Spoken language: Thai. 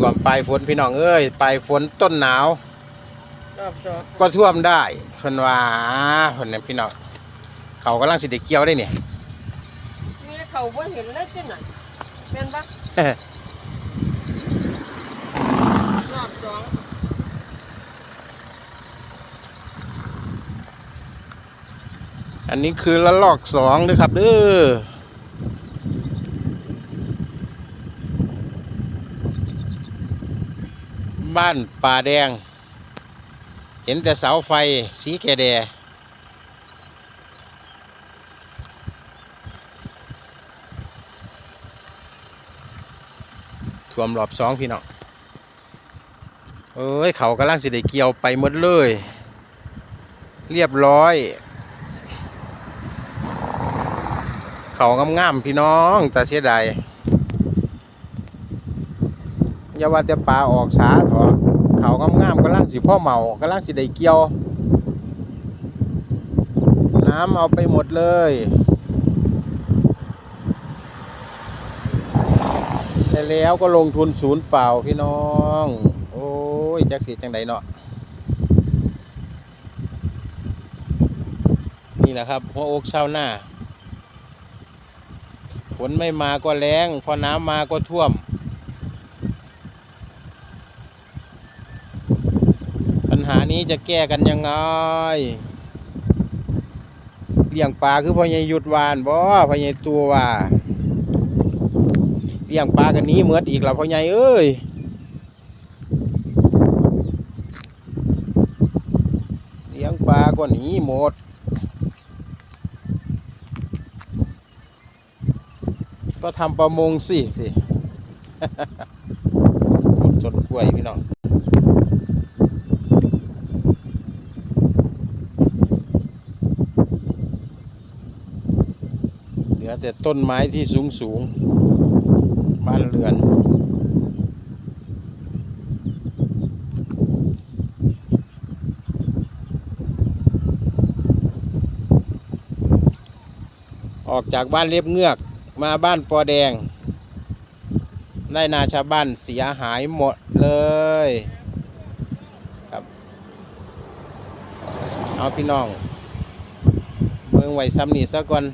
ท่วมปลายฝนพี่น้องเอ้ยปลายฝนต้นหนาว รอบสองก็ท่วมได้เพิ่นว่าเพิ่นน่ะพี่น้องเขากำลังสิได้เกี่ยวได้เนี่ย มีเขาบ่เห็นเลยจังไหนแม่นปะรอบสองอันนี้คือละลอกสองเด้อครับเด้อ บ้านป่าแดง เห็นแต่เสาไฟสีแกแดท่วมรอบสองพี่น้องเอ้ย เขากำลังสิได้เกี่ยวไปหมดเลย เรียบร้อย เขางามๆพี่น้องแต่เสียดาย อย่าว่าแต่ปลาออกสาเถอะเขางามๆกำลังสิพ่อเมากำลังสิได้เกี่ยว น้ำเอาไปหมดเลยแล้วก็ลงทุนศูนย์เปล่าพี่น้อง โอ้ยจักสิจังใดเนาะนี่แหละครับหัวอกชาวนาฝนไม่มาก็แรงพอน้ำมาก็ท่วม ปัญ หานี้จะแก้กันยังไงเลี้ยงปลาคือพ่อใหญ่หยุดวานบ่พ่อใหญตัวว่าเลี้ยงปลากันนี้เหมือดอีกแล้วพ่อใหญเอ้ยเลี้ยงปลาก็หนีหมดก็ทำประมงสิสิจดกล้วยพี่น้อง ลือแต่ต้นไม้ที่สูงสูงบ้านเรือน ออกจากบ้านเรียบเงือกมาบ้านปอแดง ได้นาชาวบ้านเสียหายหมดเลยครับเอาพี่น้องเมืองไหวซ้ำนี่ซะก่อน